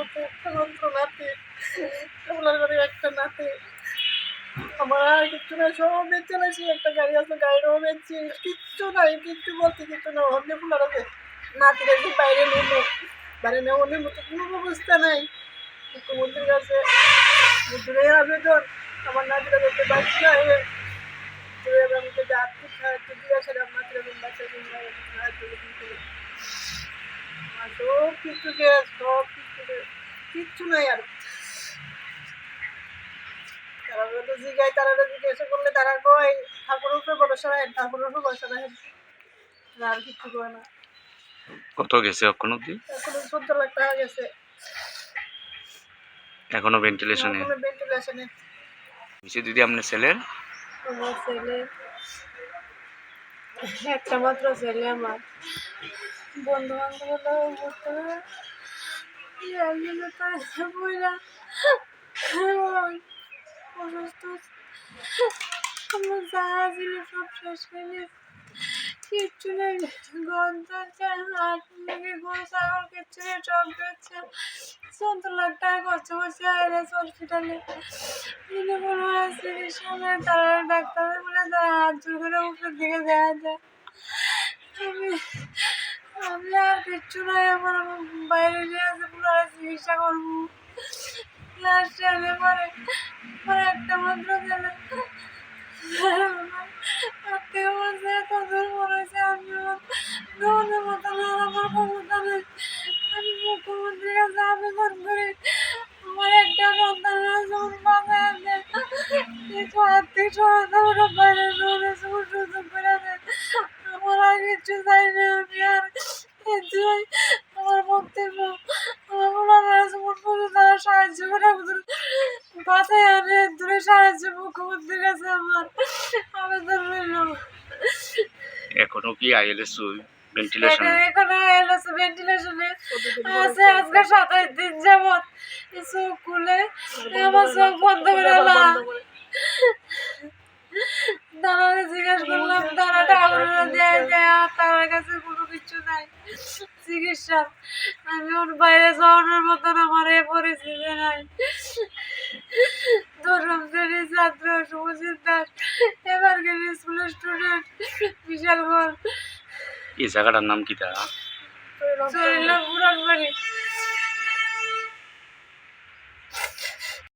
নাতি আপনার ঘরে একটা নাতি, আমার আর কিচ্ছু নাই, সব বেঁচে নাছি একটা গাড়ি আছে, গাড়িটাও বেঁচছি কিচ্ছু নাই, কিচ্ছু বলতে কিচ্ছু না অন্য ফুলার আছে। নাতিরা যে বাইরে নেব বাইরে নেওয়ার মতো কোনো ব্যবস্থা নাই। মুখ্যমন্ত্রীর কাছে দূরে আবেদন, আমার নাতিরা যাতে বাচ্চা হয়ে আমাকে যে আর্থিক সাহায্য দিয়ে সব কিছু সব। কিচ্ছু নাই আর। তারা তো জিগায় তারা জিজ্ঞাসা করলে তারা কয় ঠাকুরের উপরে ভরসা রাখেন ঠাকুরের উপরে ভরসা রাখেন। আর কিচ্ছু না। কত গেছে এখন অব্দি এখন চোদ্দ লাখ টাকা গেছে। এখনও ভেন্টিলেশনে ভেন্টিলেশনে দিদি আপনার ছেলের আমার ছেলে। একটা মাত্র ছেলে আমার। বন্ধু বান্ধব ঘুরতে অসুস্থ আমার যা ছিল সব শেষ হয়ে গেছে কিচ্ছু নেই গন্ধ আছে হাট মুরগি গরু ছাগল কিচ্ছু নেই সব বেচছে চোদ্দ লাখ টাকা খরচ করছে আইএলএস হসপিটালে এনে কোনো চিকিৎসা নেই তারা ডাক্তার বলে তারা হাত জোর করে উপরের দিকে দেখা যায় আমি আমি আর কিচ্ছু নাই, আমার বাইরে আছে পুরো চিকিৎসা করব। লাস্টে আমি পরে পরে একটা মাত্র গেলে আর বলছে, এত দূর মনে আমি দৌড়ের মতো না আমার ক্ষমতা আমি মুখ্যমন্ত্রীর কাছে আমার একটা সন্তান বাবা আছে। কিছু ওরা কিছু চাই না, আমি আর আমার বক্তব্য আমার তারা সাহায্য করে আমাদের বাসায় আনে দূরে সাহায্য মুখ্যমন্ত্রীর কাছে আমার আবেদন রইল। এখনও কি আইএলএস ভেন্টিলেশন এখানে এলো ভেন্টিলেশনে আছে আজকে সাতাশ দিন যাবত চোখ খুলে আমার চোখ বন্ধ করে নাই। চিকিৎসা। আমি ওর বাইরে যাওয়ানোর মতন আমার এ পরিস্থিতি নাই। দশম শ্রেণির ছাত্র শুভজিৎ দাস এবার গেলে স্কুলের স্টুডেন্ট বিশাল ঘর এই জায়গাটার নাম কি তা? পুরান বাড়ি।